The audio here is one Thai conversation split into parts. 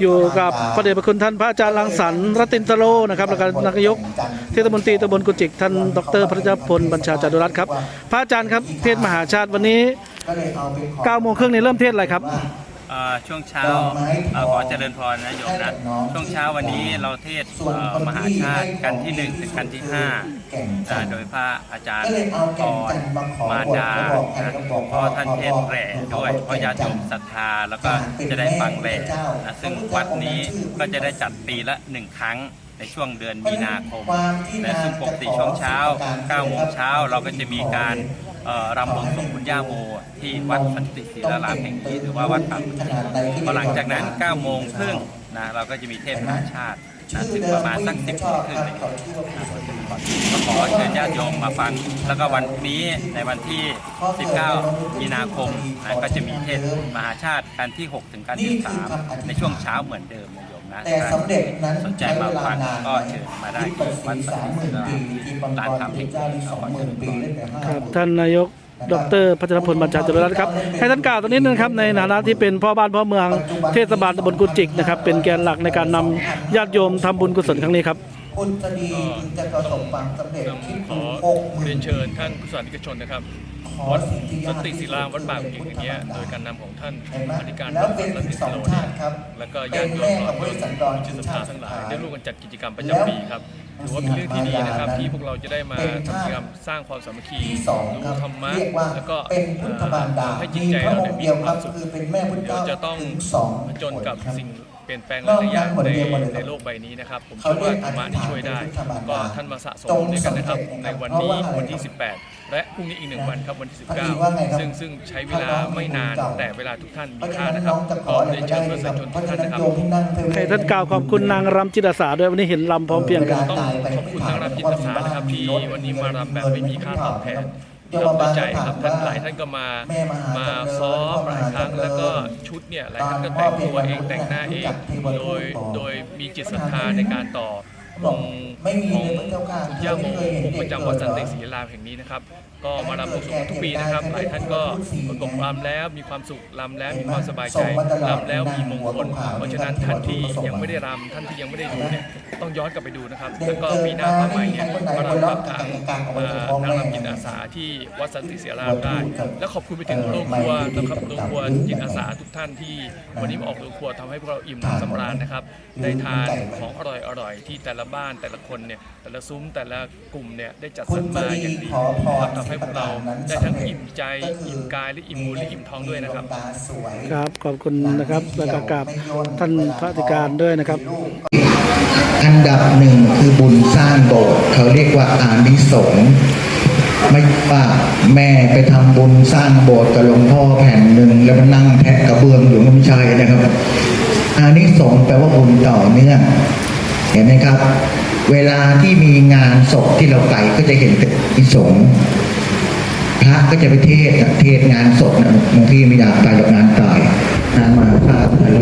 อยู่กับพระเดชพระคุณท่านพระอาจารย์ลังสรรค์รัตินตโลนะครับแล้วก็นายกเทศมนตรีตำบลกุจิกท่านดรพระเจ้าพลบัญชาจารุรัตน์ครับพระอาจารย์ครับเทศมหาชาติวันนี้9โมงครึ่งในเริ่มเทศอะไรครับ ช่วงเช้าเอ่อขอเจริญพรนะโยมนะช่วงเช้าวันนี้เราเทศน์เอ่อมหาชาติกันที่หนึ่งถึงกันที่ห้าเอ่อโดยพระอาจารย์กรมาจานะเพราะท่านเทศน์แหล่ด้วยเพราะญาติโยมศรัทธาแล้วก็จะได้ฟังแหล่นะซึ่งวัดนี้ก็จะได้จัดปีละหนึ่งครั้งในช่วงเดือนมีนาคมและซึ่งปกติช่วงเช้า9โมงเช้าเราก็จะมีการเอ่อ รำบวงสรวงคุณย่าโมที่วัดสันติศรีรารามแห่งนี้หรือว่าวัดป่าพุทธพอหลังจากนั้น9โมงครึ่งนะเราก็จะมีเทศมหาชาตินะถึงประมาณสัก10โมงครึ่งเลยก็ขอเชิญญาติโยมมาฟัง แล้วก็วันนี้ในวันที่ 19 มีนาคมนะก็จะมีเทศมหาชาติการที่ 6 ถึงการที่ 3 ในช่วงเช้าเหมือนเดิม นะโยมนะแต่สำเร็จนั้นสนใจมาฟังก็เชิญมาได้ที่ที่วัดสันติศรีรารามที่ร้านทำเทคนิคขอเชิญก่อนครับท่านนายกดรพัชรพลบัญชาจารุรัตน์ครับให้ท่านกล่าวตรงนี้นึงครับในฐานะที่เป็นพ่อบ้านพ่อเมืองเทศบาลตำบลกุจิกนะครับเป็นแกนหลักในการนำญาติโยมทำบุญกุศลครั้งนี้ครับคุณจะดีจึงจะประสบความสำเร็จคิดขดูอหกหมื่เรียนนเชิญท่านพุทธศาสนิกชนนะครับขอ วัดสิ่งที่สัยากนติศิลาวัดบางที่เก่งสุอย่างเงี้ยโดยการนำของท่านเห็นไหมอธิการแล้วเป็นรัตถึติงสสองโลชาติครับแล้วก็เป็ญาตินโยแม่มของบริษัทดอนจิตชูศรัทชาธาติทั้งหลายสุดท้ายได้ร่วมกันจัดกิจกรรมประจำปีครับถือว่าเป็นเรื่องที่ดีนะครับที่พวกเราจะได้มาทำกิจกรรมสร้างความสามัคคีที่สองครับรู้ธรรมะเรียกว่าแล้วก็เป็นพุทธบารดาให้จิตมีใจพระเราอเนี่งยค์มีเดียวคครัวาบมสุขคือเป็นแม่พุทธเดี๋ยวเจ้าจะต้องถึงสองผจญกับคนครับสิ่ง เปลี่ยนแปลงหลายๆอย่างในในโลกใบนี้นะครับ ผมเชื่อว่าธรรมะนี่ช่วยได้ ก็ท่านมาสะสมด้วยกันนะครับ ในวันนี้วันที่ 18 และพรุ่งนี้อีกหนึ่งวันครับวันที่ 19 ซึ่งซึ่งใช้เวลาไม่นานแต่เวลาทุกท่านมีค่านะครับก็เรียนเชิญเพื่อนสาธุชนทุกท่านนะครับให้ท่านกล่าวขอบคุณนางรำจิตอาสาด้วยวันนี้เห็นรำพร้อมเพรียงกันต้องขอบคุณนางรำจิตอาสานะครับที่วันนี้มารำแบบไม่มีค่าตอบแทน รับด้วยใจครับท่านหลายท่านก็มามาซ้อมหลายครั้งแล้วก็ชุดเนี่ยหลายท่านก็แต่งตัวเองแต่งหน้าเองโดยโดยมีจิตศรัทธาในการต่อ องค์ของคุณย่าโมองค์ประจำวัดสันติศรีรามแห่งนี้นะครับ ก็มารำบวงสรวงทุกปีนะครับ หลายท่านก็ประกบรำแล้วมีความสุขรำแล้วมีความสบายใจรำแล้วมีมงคล เพราะฉะนั้นท่านที่ยังไม่ได้รำท่านที่ยังไม่ได้ดูเนี่ยต้องย้อนกลับไปดูนะครับ แล้วก็ปีหน้าฟ้าใหม่เนี่ยมารำกับทางเอ่อนางรำจิตอาสาที่วัดสันติเสียรามได้ แล้วขอบคุณไปถึงโรงครัวนะครับโรงครัวจิตอาสาทุกท่านที่วันนี้มาออกโรงครัวทำให้พวกเราอิ่มสำราญนะครับ ได้ทานของอร่อยๆที่แต่ละบ้านแต่ละคนเนี่ยแต่ละซุ้มแต่ละกลุ่มเนี่ยได้จัดสรรมาอย่างดีนะครับทำให้พวกเราได้ทั้งอิ่มใจอิ่มกายและอิ่มมือและอิ่มท้องด้วยนะครับครับขอบคุณนะครับแล้วก็กราบท่านพระอธิการด้วยนะครับอันดับหนึ่งคือบุญสร้างโบสถ์เขาเรียกว่าอานิสงส์ไม่ว่าแม่ไปทำบุญสร้างโบสถ์กับหลวงพ่อแผ่นหนึ่งแล้วมานั่งแทะกระเบื้องอยู่ก็ไม่ใช่นะครับอานิสงส์แปลว่าบุญต่อเนื่อง เห็นไหมครับ เวลาที่มีงานศพที่เราไปก็จะเห็นต่อานิสงพระก็จะไปเทศน์เทศงานศพนะบางทีไม่อยากไปหรอกงานตายงานมาชาติทะเล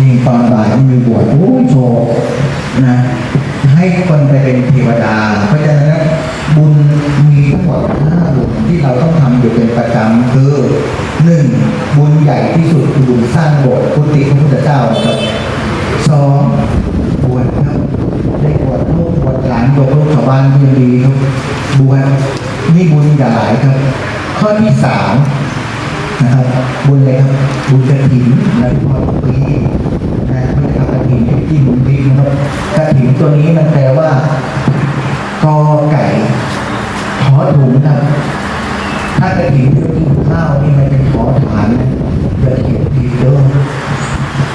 นี่ตอนบ่ายมีบวชโอ้ยโชนะให้คนไปเป็นเทวดา เพราะฉะนั้นบุญมีทั้งหมดห้าบุญที่เราต้องทำอยู่เป็นประจำคือหนึ่งบุญใหญ่ที่สุดคือบุญสร้างโบสถ์กุฏิพระพุทธเจ้าครับสองบวชครับ ได้บวชลูกบวชหลานบวชลูกชาวบ้านก็ยังดีครับบวชนี่บุญใหญ่ครับ ข้ อที่สามนะครับบุญอะไรครับบุญกระถิ่นในพอปีนะไม่ได้ทำกระถิ่นให้จิ้มพริกนะครับกระถิ่นตัวนี้มันแปลว่ากอไก่ขอถุงครับ ถ้ากระถิ่นที่เรากินข้าวนี่มันเป็นขอฐานนะอย่าเขียนดเด้อ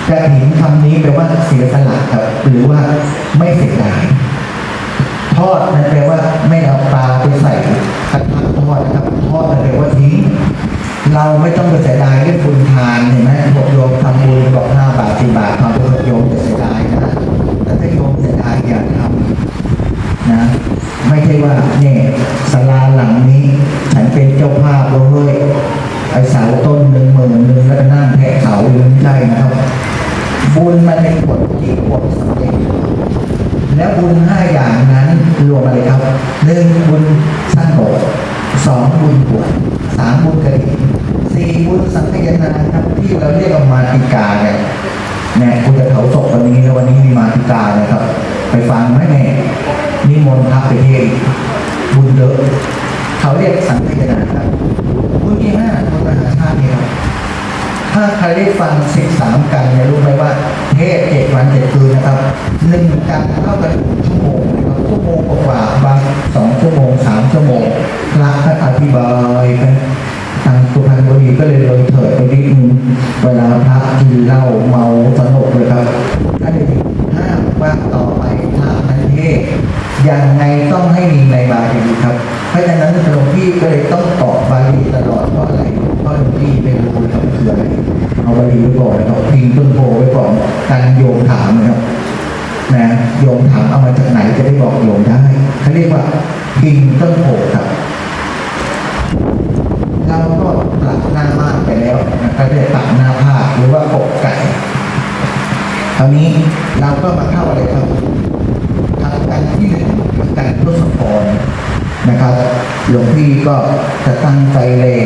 กระถิ่นคำนี้แปลว่าเสียสละครับหรือว่าไม่เสียดาย ทอดนั่นแปลว่าไม่เอาปลาไปใส่กระทะทอดนะครับทอดนั่นแปลว่าทิ้งเราไม่ต้องไปเสียดายเรื่องบุญทานเห็นไหมพวกโยมทำบุญบอกห้าบาทสิบาททำเพื่อโยมจะเสียดายนะแต่ถ้าโยมเสียดายอย่าทำนะ ไม่ใช่ว่าเนี่ย เราเรียกว่ามาติกาเนี่ยเนี่คุณจะเผาศพวันนี้แล้ววันนี้มีมาติกานะครับ ไปฟังไหมแม่นิมนต์พระไปเทศบุญเยอะเขาเรียกสังฆทานครับบุญที่ห้าบุญมหาชาติเนี่ครับถ้าใครได้ฟังสิบสามกันเนี่ยรู้ไหมว่า เทศเจ็ดวันเจ็ดคืนนะครับหนึ่งกันเท่ากับหนึ่งชั่วโมงนะครับชั่วโมงกว่าบางสองชั่วโมงสามชั่วโมงพระท่านอธิบายกันีก็เลยเลยเถิดไปนิดนึงเวลาพระกินเหล้าเมาสนุกเลยครับท่านเลยห้ามว่าต่อไปพระนั้นเทศยังไงต้องให้มีในบาลีครับ เพราะฉะนั้นหลวงพี่ก็เลยต้องตอบบาลีตลอดเพราะอะไรเพราะหลวงพี่ไม่รู้นครับคืออะไรเอาบาลีไว้ก่อนนะครับพิงต้นโพไว้ก่อนการโยมถามนะครับนะโยมถามเอามาจากไหนจะได้บอกโยมได้เขาเรียกว่าพิงต้นโพครับ เราก็ปรับ หน้ามานไปแล้วนะครับเรียกปรับหน้าผ้าหรือว่าปกไก่คราวนี้เราก็มาเข้าอะไรครับทำกันที่หนึ่งคือการทศพรนะครับหลวงพี่ก็จะตั้งใจเลย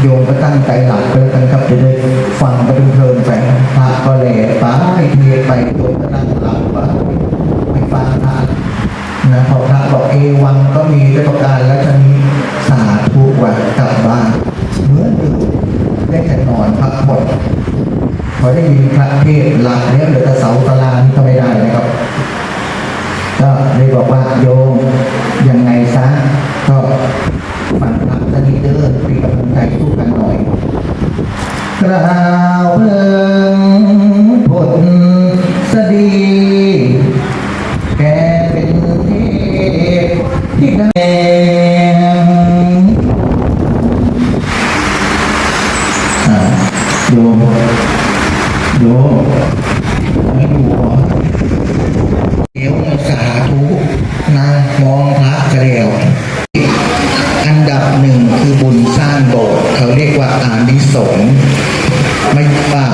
โยมก็ตั้งใจหลับไปแล้วกันครับจะได้ฟังไปเพลินๆไปพระก็เลยป้าให้เทไปโยมก็นั่งหลับไปไปฟังพระนะพอพระบอกเอวังก็มีด้วยประการแล้วทีนี้สาธุวันกลับบ้านเหมือนเดิมได้แต่นอนพักผ่อน พอได้ยินพระเทศหลับแล้วเหลือแต่เสา บุญสร้างโบสถ์เขาเรียกว่าอานิสงส์ไม่ว่า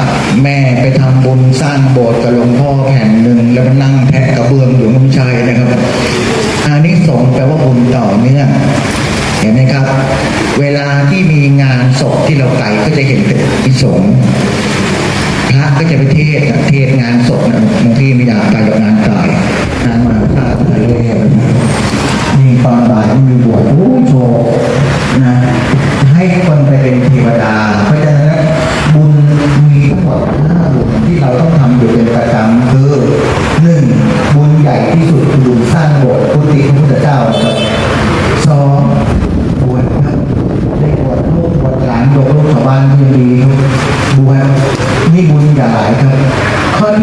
แม่ไปทำบุญสร้างโบสถ์กับหลวงพ่อแผ่นหนึ่งแล้วมานั่งแทะกระเบื้องอยู่น้ำชัยนะครับ อานิสงส์แปลว่าบุญต่อเนื่องเห็นไหมครับ เวลาที่มีงานศพที่เราไปก็จะเห็นเป็นอานิสงส์พระก็จะไปเทศน์เทศงานศพนะบางทีไม่อยาก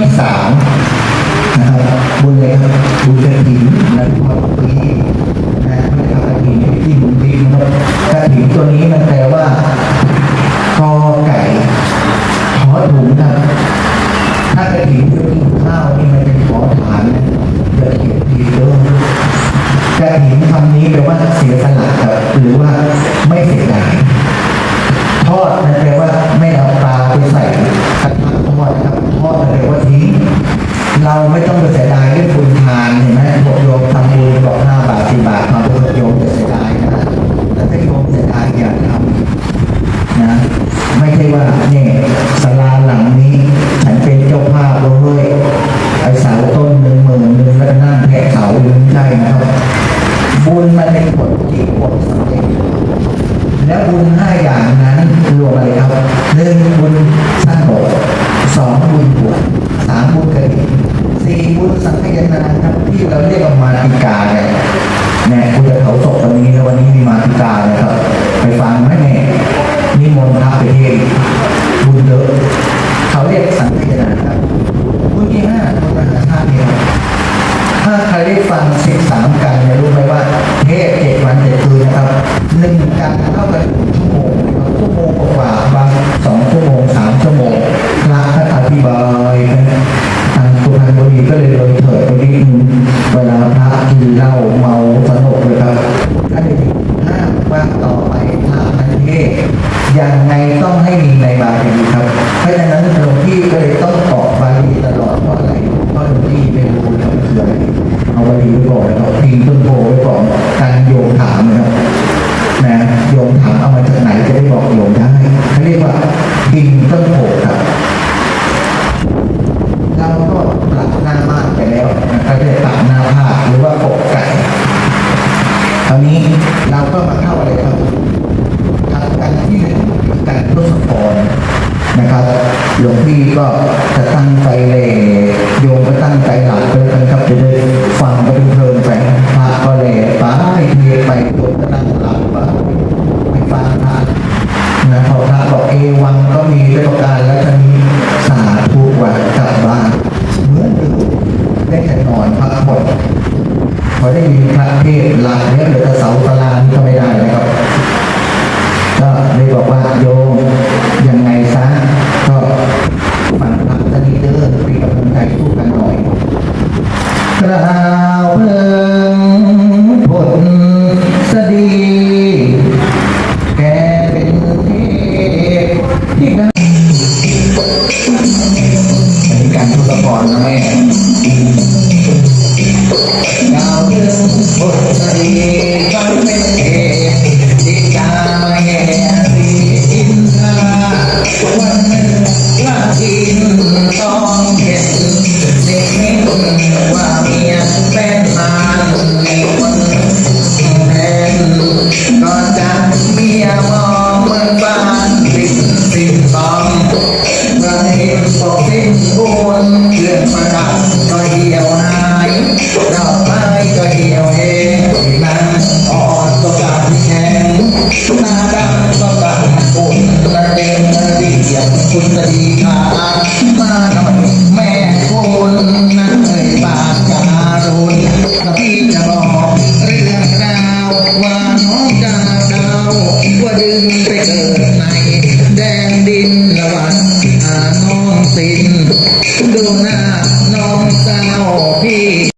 ที่สามนะครับบุญเลยครับบุญกระถิ่นนะครับ สังฆยนาครับที่เราเรียกว่ามาติกาเนี่ยเนี่ยคุณจะเผาศพวันนี้แล้ววันนี้มีมาติกานะครับไปฟังไหมเนี่ยนิมนต์พระไปเทศบุญเยอะเขาเรียกสังฆยนาครับบุญที่ห้าบุญมหาชาติเนี่ครับถ้าใครได้ฟังสิบสามกันเนี่ยรู้ไหมว่าเทศเจ็ดวันเจ็ดคืนนะครับหนึ่งกันเท่ากับหนึ่งชั่วโมง ไว้ก่อนนะบพิงต้นโพไว้ก่อนการโยงถามนะครับนะโยงถามเอามาจากไหนจะได้บอกโยงได้เขาเรียกว่าพิงต้นโพครับเราก็ปรับหน้ามากไปแล้วนะครับเรียกปรับหน้าผ้าหรือว่ากบไก่คราวนี้เราก็มาเข้าอะไรครับทางการที่หนึ่งการทดสอบนะครับหลวงพี่ก็จะตั้งไฟแรง ไปนอนพักผ่อนพอได้ยินพระเทศลังเนี้ยเหลือเสาตลานี่ก็ไม่ได้นะครับ ก็เลยบอกว่าโยมยังไงซะก็ฟังพระสนิเดอร์ปีกับคนไทยคู่กันหน่อยกระหาวเพื่อ পুরস্কার